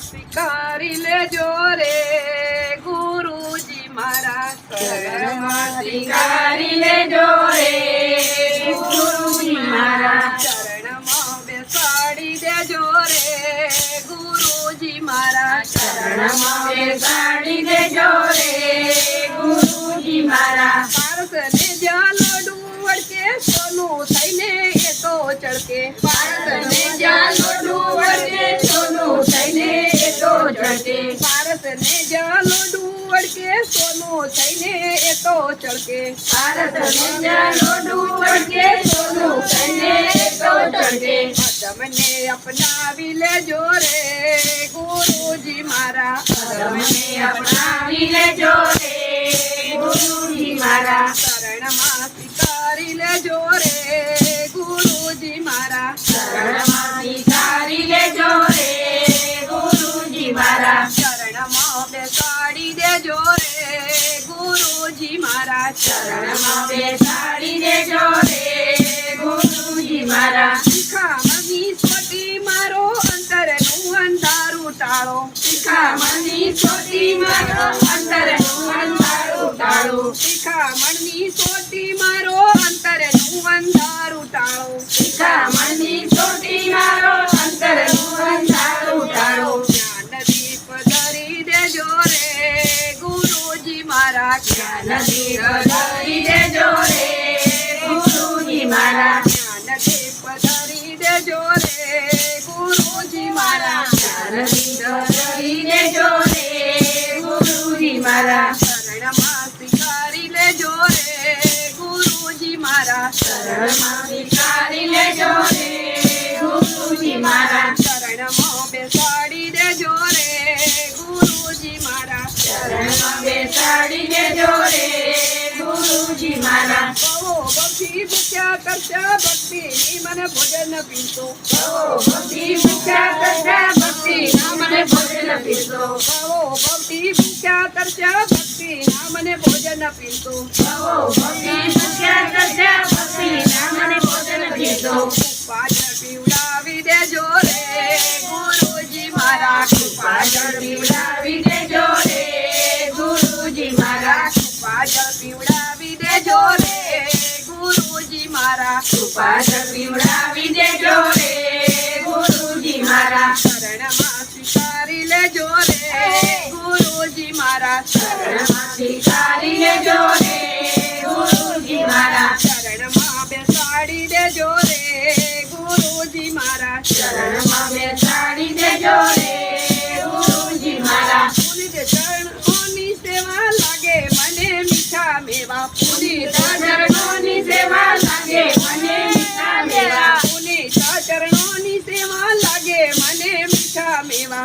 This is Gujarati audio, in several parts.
સ્વીકારી લેજો રે ગુરુજી મારા શરણમાં સ્વીકારી લેજો રે ગુરુજી મારા ચરણમાં બેસાડી દેજો રે ગુરુજી મારા શરણમાં બેસાડી દેજો રે ગુરુજી મારા પારસને જ્યાં લોડું વળકે સોનું થઈને એ તો ચડકે પારસને જ્યાં લોઢું વળગે સોનું થઈને એ તો ચડકે પારસને જ્યાં લોડું વળકે સોનું થઈને એ તો ચડકે પારસને જ્યાં લોઢું વળગે સોનું થઈને એ તો ચડકે તમને અપનાવી લેજો રે ગુરુજી મારા તમને અપનાવી લેજો રે ગુરુજી મારા શરણમાં સ્વીકારી લેજો રે ગુરુજી મારા. શરણમાં સ્વીકારી લેજો રે ગુરુજી મારા. શરણમાં બેસાડી દેજો રે ગુરુજી મારા. શરણમાં બેસાડી દેજો રે ગુરુજી મારા. શિખામણી સ્વટી મારો અંતરનું અંધારું ટાળો. મારો અંતરનું અંધારું ટાળો શિખામણની સોટી મારો અંતરનું અંધારું ટાળો. શિખામણની ચોટી મારો અંતરનું અંધારું ટાળો. જ્ઞાન દીપ ધરી દેજો રે ગુરુજી મારા જ્ઞાન દીપ ધરી દેજો રે ગુરુજી મારા. જ્ઞાન દીપ ધરી દેજો રે ગુરુજી મારા શરણમાં સ્વીકારી લેજો રે ગુરુજી મારા. શરણમાં બેસાડી દેજો રે ગુરુજી મારા. શરણમાં બેસાડી દેજો રે મારા. ભક્તિ ભૂખ્યા કરતા ભક્તિની મને ભોજન પીશો ભવો ભક્તિ ભૂખ્યા કરતા ભક્તિ ના મને ભોજન પીરસો. ભવો ભક્તિ ભૂખ્યા કરતા ભક્તિના મને ભોજન પીશો ભવો ભક્તિ ભૂખ્યા કરતા ભક્તિ ના મને ભોજન પીરસો. પાછળ પીવડાવી દેજો પાછળ પીવડાવી દેજો રે ગુરુજી મારા. શરણમાં સ્વીકારી લેજો રે ગુરુજી મારા. શરણમાં સ્વીકારી લેજો રે ગુરુજી મારા. શરણમાં બેસાડી દેજો રે ગુરુજી મારા. શરણમાં બેસાડી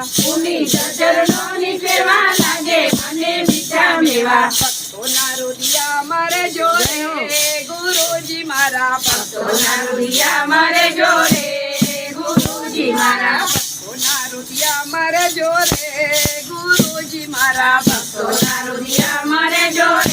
પુનિત ચરણોની સેવા લાગે, મને મીઠા મેવા. ભક્તોના રુદિયા મારે જોડે, ગુરુજી મારા ભક્તોના રુદિયા મારે જોડે, ગુરુજી મારા ભક્તોના રુદિયા મારે જોડે, ગુરુજી મારા ભક્તોના રુદિયા મારે જોડે.